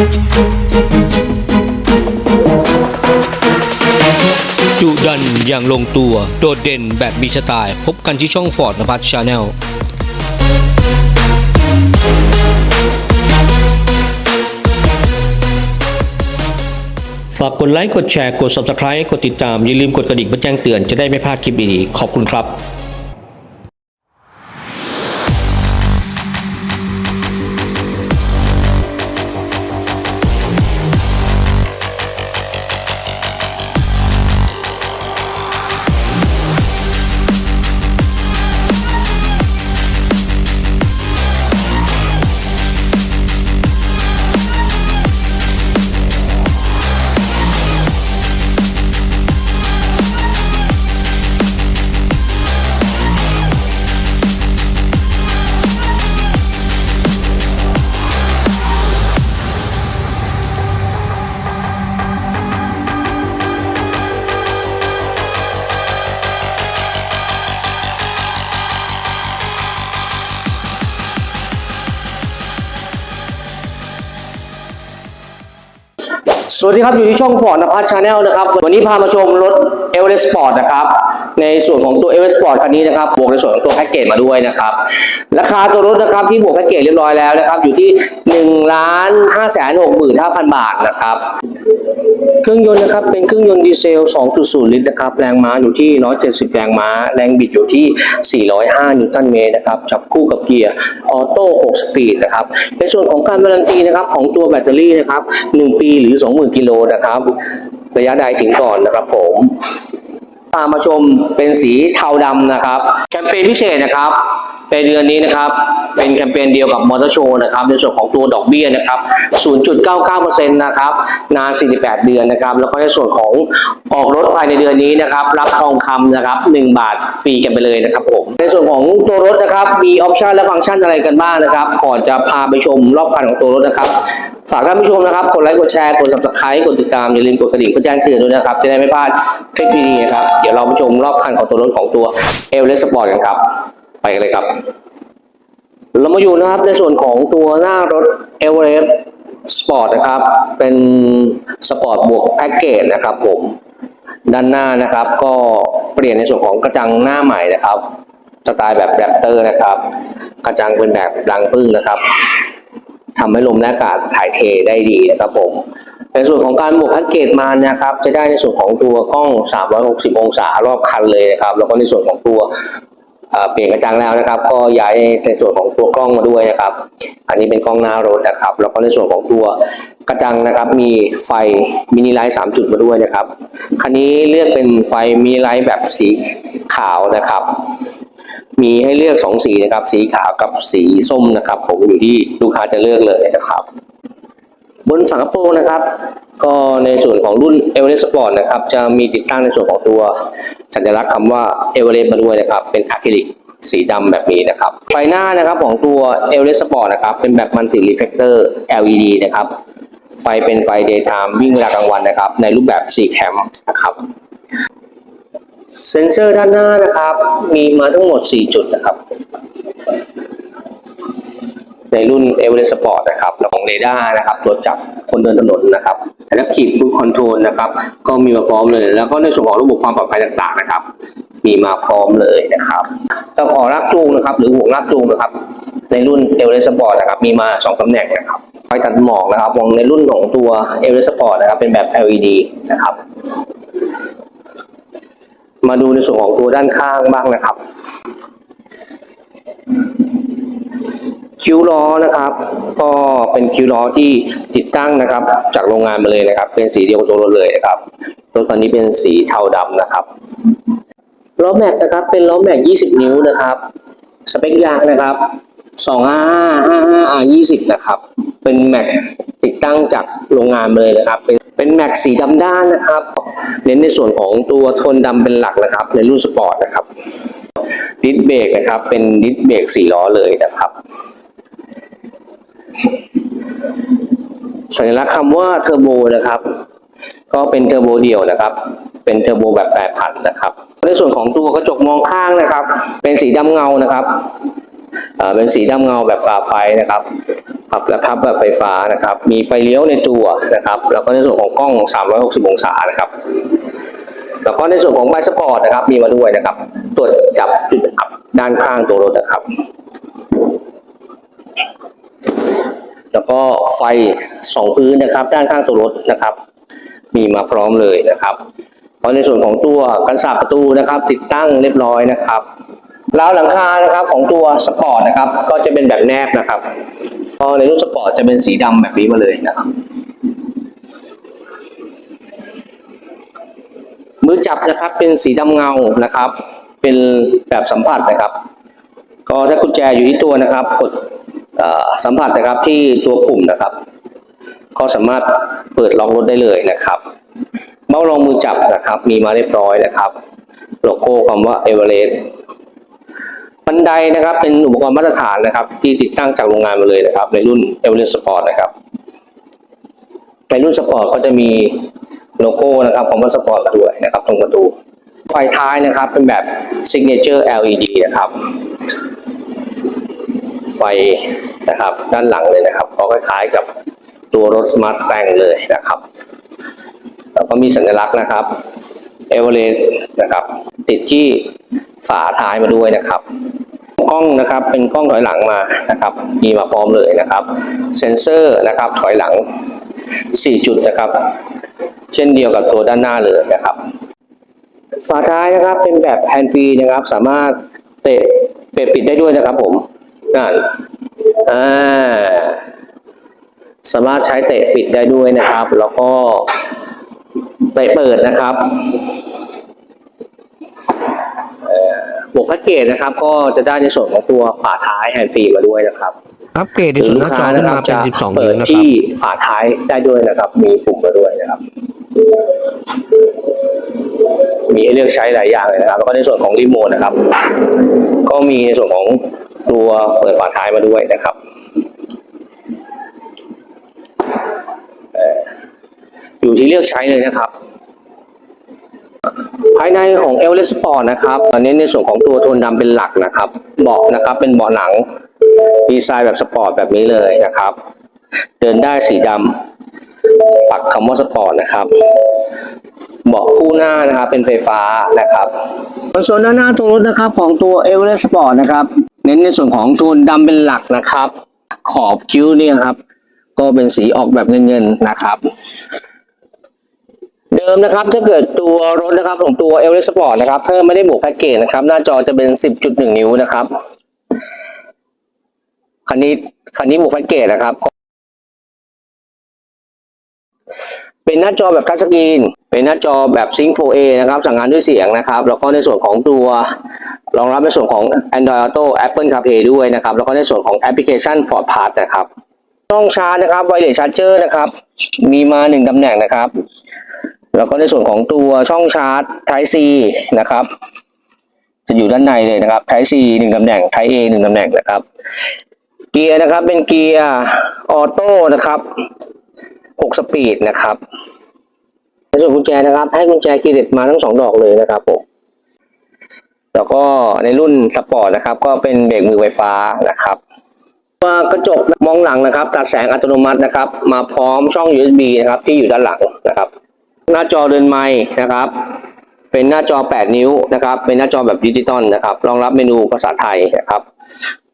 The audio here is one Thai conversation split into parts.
จุดันอย่างลงตัว โดดเด่นแบบมีสไตล์ พบกันที่ช่องฟอร์ดนภัสชาแนลฝากกดไลค์ กดแชร์ กด Subscribe กดติดตาม อย่าลืมกดกระดิ่งเพื่อแจ้งเตือนจะได้ไม่พลาดคลิปดีๆขอบคุณครับ สวัสดีครับอยู่ที่ช่องฟอร์ดนภัสชาแนลนะครับ วันนี้พามาชมรถ เอเวอเรสต์สปอร์ตนะครับ ในส่วนของตัวเอเวอเรสต์สปอร์ตคันนี้นะครับบวกในส่วนของตัวแพ็กเกจมาด้วยนะครับราคาตัวรถนะครับที่บวกแพ็กเกจเรียบร้อยแล้วนะครับ อยู่ที่1นึ่งล้านห้าแสนหกหมื่นห้าพันบาทนะครับเครื่องยนต์นะครับเป็นเครื่องยนต์ดีเซล 2.0 ลิตรนะครับแรงม้าอยู่ที่ 170 แรงม้า แรงบิดอยู่ที่ 405 นิวตันเมตรนะครับจับคู่กับเกียร์ออโต้ 6 สปีดนะครับในส่วนของการการันตีนะครับของตัวแบตเตอรี่นะครับ 1 ปีหรือ 20,000 กิโลนะครับ ระยะใดถึงก่อนนะครับผมพามาชมเป็นสีเทาดำนะครับ แคมเปญพิเศษนะครับ ในเดือนนี้นะครับเป็นแคมเปญเดียวกับมอเตอร์โชว์นะครับในส่วนของตัวดอกเบี้ยนะครับ 0.99%นะครับนาน 48 เดือนนะครับ แล้วก็ในส่วนของออกรถภายในเดือนนี้นะครับ รับทองคำนะครับ 1 บาทฟรีกันไปเลยนะครับผมในส่วนของตัวรถนะครับ มีออปชันและฟังก์ชันอะไรกันบ้างนะครับ ก่อนจะพาไปชมรอบคันของตัวรถนะครับฝากท่านผู้ชมนะครับ กดไลค์ กดแชร์ กด subscribe กดติดตาม อย่าลืมกดกระดิ่งเพื่อแจ้งเตือนด้วยนะครับ จะได้ไม่พลาดคลิปดีๆนะครับ เดี๋ยวเราไปชมรอบคันของตัวรถของตัว e l e s Sport กันครับ ไปกันเลยครับ เรามาอยู่นะครับในส่วนของตัวหน้ารถ e v e r e s t Sport นะครับ เป็นสปอร์ตบวกแพ็กเกจนะครับผมด้านหน้านะครับ ก็เปลี่ยนในส่วนของกระจังหน้าใหม่นะครับสไตล์แบบแรปเตอร์นะครับ กระจังเป็นแบบรังพึ่งนะครับทำให้ลมและอากาศถ่ายเทได้ดีนะครับผมในส่วนของการบวกแพ็กเกจมานะครับ จะได้ในส่วนของตัวกล้อง 360 องศารอบคันเลยนะครับ แล้วก็ในส่วนของตัว เปลี่ยนกระจังแล้วนะครับ ก็ย้ายในส่วนของตัวกล้องมาด้วยนะครับ อันนี้เป็นกล้องหน้ารถนะครับ แล้วก็ในส่วนของตัวกระจังนะครับ มีไฟมินิไลท์3จุดมาด้วยนะครับ คันนี้เลือกเป็นไฟมินิไลท์แบบสีขาวนะครับ มีให้เลือกสองสีนะครับ สีขาวกับสีส้มนะครับ ผมอยู่ที่ลูกค้าจะเลือกเลยนะครับ บนฝากโปรนะครับ ก็ในส่วนของรุ่น e v e r e s t Sport นะครับจะมีติดตั้งในส่วนของตัวสัญลักษณ์คำว่า e v e r e s t มาด้วยนะครับ เป็นอะคริลิกสีดำแบบนี้นะครับ ไฟหน้านะครับของตัว e v e r e s t Sport นะครับ เป็นแบบ Multi Reflector LED นะครับ ไฟเป็นไฟ daytime วิ่งเวลากลางวันนะครับ ในรูปแบบ4 cam นะครับเซ็นเซอร์ด้านหน้านะครับ มีมาทั้งหมด 4 จุดนะครับ ในรุ่น e v e r e s t Sport นะครับของเรดาร์นะครับตรวจจับคนเดินถนนนะครับ Adaptive Cruise Control นะครับก็มีมาพร้อมเลย แล้วก็ในส่วนของระบบความปลอดภัยต่างๆนะครับ มีมาพร้อมเลยนะครับตะขอรับจูงนะครับ หรือห่วงรับจูงนะครับ ในรุ่น e v e r e s t Sport นะครับมีมา 2ตำแหน่งนะครับไฟตัดหมอกนะครับของในรุ่นของตัว e v e r e s t Sport นะครับเป็นแบบ LED นะครับ มาดูในส่วนของตัวด้านข้างบ้างนะครับ คิ้วล้อนะครับ ก็เป็นคิ้วล้อที่ติดตั้งนะครับ จากโรงงานมาเลยนะครับ เป็นสีเดียวกับตัวรถเลยนะครับรถคันนี้เป็นสีเทาดำนะครับล้อแม็กนะครับ เป็นล้อแม็ก 20 นิ้วนะครับ สเปคยางนะครับ255 55 R20 นะครับ เป็นแม็กติดตั้งจากโรงงานมาเลยนะครับ เป็นเป็นแม็กสีดำด้านนะครับ เน้นในส่วนของตัวโทนดำเป็นหลักนะครับ ในรุ่นสปอร์ตนะครับดิสเบรกนะครับ เป็นดิสเบรกสี่ล้อเลยนะครับ สัญลักษณ์คำว่าเทอร์โบนะครับ ก็เป็นเทอร์โบเดี่ยวนะครับ เป็นเทอร์โบแบบแปรผันนะครับ ในส่วนของตัวกระจกมองข้างนะครับ เป็นสีดำเงานะครับเป็นสีดำเงาแบบกาไฟนะครับปรับและพับแบบไฟฟ้านะครับ มีไฟเลี้ยวในตัวนะครับ แล้วก็ในส่วนของกล้อง 360 องศานะครับ แล้วก็ในส่วนของไบสปอร์ตนะครับ มีมาด้วยนะครับ ตรวจจับจุดอับด้านข้างตัวรถนะครับ แล้ว ก็ไฟสองพื้นนะครับ ด้านข้างตัวรถนะครับ มีมาพร้อมเลยนะครับเพราะในส่วนของตัวกันศาสประตูนะครับ ติดตั้งเรียบร้อยนะครับราวหลังคานะครับของตัวสปอร์ตนะครับ ก็จะเป็นแบบแนบนะครับพอในรุ่นสปอร์ตจะเป็นสีดำแบบนี้มาเลยนะครับมือจับนะครับเป็นสีดำเงานะครับ เป็นแบบสัมผัสนะครับ ก็ถ้ากุญแจอยู่ที่ตัวนะครับกด สัมผัสนะครับที่ตัวปุ่มนะครับ ก็สามารถเปิดล็อกรถได้เลยนะครับเมาส์รองมือจับนะครับ มีมาเรียบร้อยนะครับโลโก้คำว่าเอเวอเรสต์บันไดนะครับ เป็นอุปกรณ์มาตรฐานนะครับ ที่ติดตั้งจากโรงงานมาเลยนะครับ ในรุ่นเอเวอเรสต์สปอร์ตนะครับในรุ่นสปอร์ตก็จะมีโลโก้นะครับคำว่าสปอร์ตมาด้วยนะครับ ตรงประตูไฟท้ายนะครับเป็นแบบ Signature LED นะครับ ไฟนะครับด้านหลังเลยนะครับก็คล้ายๆกับตัวรถ Mustang เลยนะครับแล้วก็มีสัญลักษณ์นะครับ e v e r e s t นะครับ ติดที่ฝาท้ายมาด้วยนะครับกล้องนะครับเป็นกล้องถอยหลังมานะครับ มีมาพร้อมเลยนะครับ เซนเซอร์นะครับถอยหลัง 4 จุดนะครับ เช่นเดียวกับตัวด้านหน้าเลยนะครับ ฝาท้ายนะครับเป็นแบบแฮนด์ฟรีนะครับ สามารถเตะเปิดปิดได้ด้วยนะครับผม นั่นอ่าสามารถใช้เตะปิดได้ด้วยนะครับ แล้วก็เตะเปิดนะครับเอ่อบวกแพ็กเกจนะครับ ก็จะได้ในส่วนของตัวฝาท้ายแฮนด์ฟรีมาด้วยนะครับอัปเกรดในส่วนหน้าจอขึ้นมาเป็น 12เปินิ้วดนะครับที่ฝาท้ายได้ด้วยนะครับ มีปุ่มมาด้วยนะครับ มีให้เลือกใช้หลายอย่างเลยนะครับ แล้วก็ในส่วนของรีโมทนะครับ ก็มีในส่วนของ ตัวเปิดฝาท้ายมาด้วยนะครับอยู่ที่เลือกใช้เลยนะครับ ภายในของ e l เลสปอร์ตนะครับตอนนี้ในส่วนของตัวโทนดำเป็นหลักนะครับ เบาะนะครับเป็นเบาะหนัง ดีไซน์แบบสปอร์ตแบบนี้เลยนะครับ เดินได้สีดำปักคำว่าสปอร์ตนะครับเบาะคู่หน้านะครับเป็นไฟฟ้านะครับส่วนด้านหน้าตัวรถนะครับของตัว e v e r e s t Sport นะครับ น้นในส่วนของโทนดำเป็นหลักนะครับ ขอบคิ้วเนี่ยครับ ก็เป็นสีออกแบบเงินๆนะครับ เดิมนะครับถ้าเกิดตัวรถนะครับของตัว e v e r e s t Sport นะครับถ้าไม่ได้บวกแพ็กเกจนะครับ หน้าจอจะเป็น 10.1 นิ้วนะครับคันนี้คันนี้บวกแพ็กเกจนะครับ เป็นหน้าจอแบบทัชสกรีน เป็นหน้าจอแบบ Sync 4A นะครับ สั่งงานด้วยเสียงนะครับ แล้วก็ในส่วนของตัวรองรับในส่วนของ Android Auto Apple CarPlay ด้วยนะครับ แล้วก็ในส่วนของแอปพลิเคชัน Ford Pass นะครับช่องชาร์จนะครับ Wireless Charger นะครับ มีมาหนึ่งตำแหน่งนะครับ แล้วก็ในส่วนของตัวช่องชาร์จ Type C นะครับ จะอยู่ด้านในเลยนะครับ Type C หนึ่งตำแหน่ง Type A หนึ่งตำแหน่งนะครับ เกียร์นะครับเป็นเกียร์ออโต้นะครับหกสปีดนะครับ ในส่วนกุญแจนะครับ ให้กุญแจกีเด็ดมาทั้งสองดอกเลยนะครับผมแล้วก็ในรุ่นสปอร์ตนะครับ ก็เป็นเบรกมือไฟฟ้านะครับตัวกระจกมองหลังนะครับ ตัดแสงอัตโนมัตินะครับ มาพร้อมช่อง USB นะครับที่อยู่ด้านหลังนะครับ หน้าจอเดินไม้นะครับ เป็นหน้าจอ 8 นิ้วนะครับ เป็นหน้าจอแบบดิจิตอลนะครับ รองรับเมนูภาษาไทยนะครับ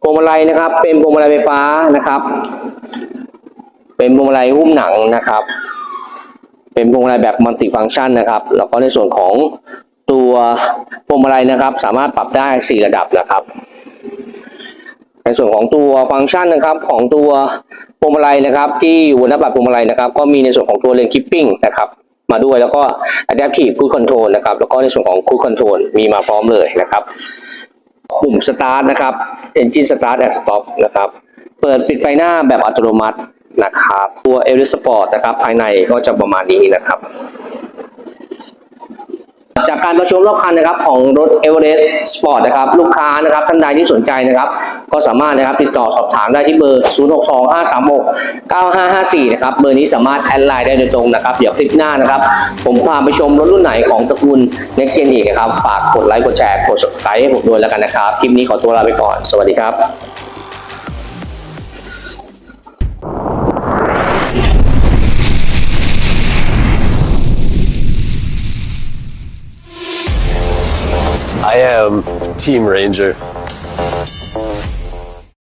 พวงมาลัยนะครับ เป็นพวงมาลัยไฟฟ้านะครับ เป็นพวงมาลัยหุ้มหนังนะครับ เป็นพวงมาลัยแบบมัลติฟังก์ชันนะครับ แล้วก็ในส่วนของตัวพวงมาลัยนะครับ สามารถปรับได้ 4 ระดับนะครับ ในส่วนของตัวฟังก์ชันนะครับของตัวพวงมาลัยนะครับ ที่อยู่บนหน้าปัดพวงมาลัยนะครับ ก็มีในส่วนของตัวเลนคิปปิ้งนะครับมาด้วยแล้วก็ Adaptive Cruise Control นะครับ แล้วก็ในส่วนของ Cruise Control มีมาพร้อมเลยนะครับ ปุ่ม Start นะครับ Engine Start and Stop นะครับ เปิดปิดไฟหน้าแบบอัตโนมัติ นะครับ ตัว e v e r e s t Sport นะครับ ภายในก็จะประมาณนี้นะครับ จากการประชุมรอบคันนะครับของรถ e v e r e s t Sport นะครับ ลูกค้านะครับท่านใดที่สนใจนะครับ ก็สามารถนะครับติดต่อสอบถามได้ที่เบอร์ 0625369554 นะครับ เบอร์นี้สามารถแอดไลน์ได้โดยตรงนะครับ เดี๋ยวคลิปหน้านะครับ ผมพาไปชมรถรุ่นไหนของตระกูล Next Gen อีกนะครับ ฝากกดไลค์กดแชร์กด subscribe ให้ผมด้วยแล้วกันนะครับ คลิปนี้ขอตัวลาไปก่อน สวัสดีครับ I am Team Ranger.